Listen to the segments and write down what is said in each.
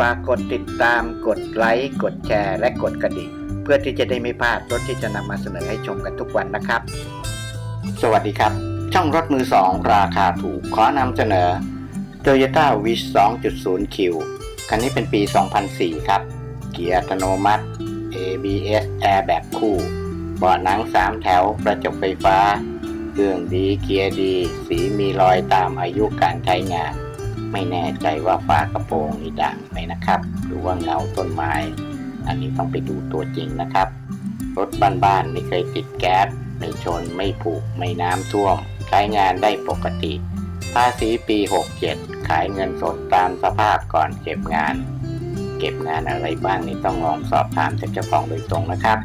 ฝากกดติดตามกดไลค์กดแชร์ และกดกระดิ่ง เพื่อที่จะได้ไม่พลาดรถที่จะนำมาเสนอให้ชมกันทุกวันนะครับ สวัสดีครับ ช่องรถมือ2ราคาถูกขอนำเสนอ Toyota Wish 2.0 Q คันนี้เป็นปี 2004 ครับ เกียร์อัตโนมัติ ABS Air แบบคู่เบาะหนัง 3 แถวกระจกไฟฟ้า เครื่องดีเกียร์ดี สีมีรอยตามอายุการใช้งาน ไม่แน่ใจว่าฝากระโปรงนี่ดังไหมนะครับ หรือว่าเงาต้นไม้ อันนี้ต้องไปดูตัวจริงนะครับ รถบ้านๆไม่เคยติดแก๊สไม่ชนไม่ผูกไม่น้ำท่วม ใช้งานได้ปกติ ภาษีปี 67 ขายเงินสดตามสภาพก่อนเก็บงาน เก็บงานอะไรบ้างนี่ต้องลองสอบถามจากเจ้าของโดยตรงนะครับ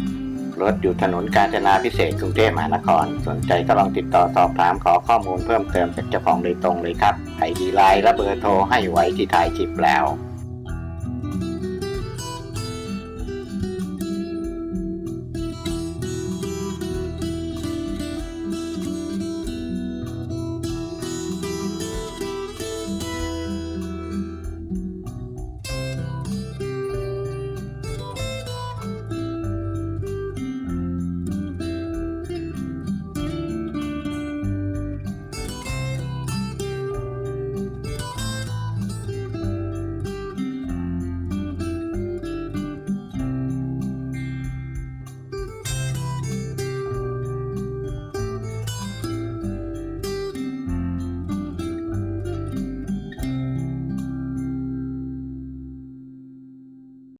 รถอยู่ถนนกาญจนาพิเศษกรุงเทพมหานคร สนใจก็ลองติดต่อสอบถามขอข้อมูลเพิ่มเติมจากเจ้าของโดยตรงเลยครับไอดีไลน์และเบอร์โทรให้ไว้ที่ท้ายคลิปแล้ว